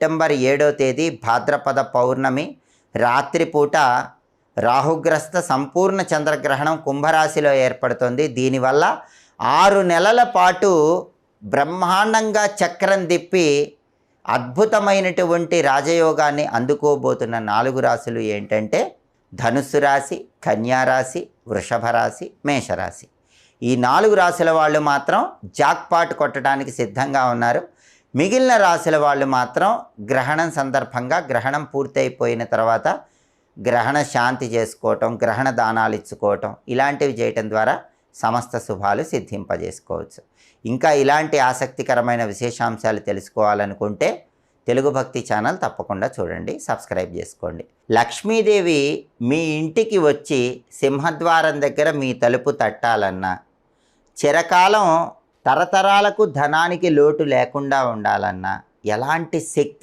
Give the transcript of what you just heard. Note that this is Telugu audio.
సెప్టెంబర్ ఏడో తేదీ భాద్రపద పౌర్ణమి రాత్రిపూట రాహుగ్రస్త సంపూర్ణ చంద్రగ్రహణం కుంభరాశిలో ఏర్పడుతుంది. దీనివల్ల ఆరు నెలల పాటు బ్రహ్మాండంగా చక్రం తిప్పి అద్భుతమైనటువంటి రాజయోగాన్ని అందుకోబోతున్న నాలుగు రాశులు ఏంటంటే ధనుస్సు రాశి కన్యారాశి వృషభ రాశి మేషరాశి ఈ నాలుగు రాశుల వాళ్ళు మాత్రం జాక్పాట్ కొట్టడానికి సిద్ధంగా ఉన్నారు. మిగిలిన రాశుల వాళ్ళు మాత్రం గ్రహణం సందర్భంగా గ్రహణం పూర్తయిపోయిన తర్వాత గ్రహణ శాంతి చేసుకోవటం గ్రహణ దానాలు ఇచ్చుకోవటం ఇలాంటివి చేయటం ద్వారా సమస్త శుభాలు సిద్ధింపజేసుకోవచ్చు. ఇంకా ఇలాంటి ఆసక్తికరమైన విశేషాంశాలు తెలుసుకోవాలనుకుంటే తెలుగు భక్తి ఛానల్ తప్పకుండా చూడండి సబ్స్క్రైబ్ చేసుకోండి. లక్ష్మీదేవి మీ ఇంటికి వచ్చి సింహద్వారం దగ్గర మీ తలుపు తట్టాలన్నా చిరకాలం తరతరాలకు ధనానికి లోటు లేకుండా ఉండాలన్నా ఎలాంటి శక్తి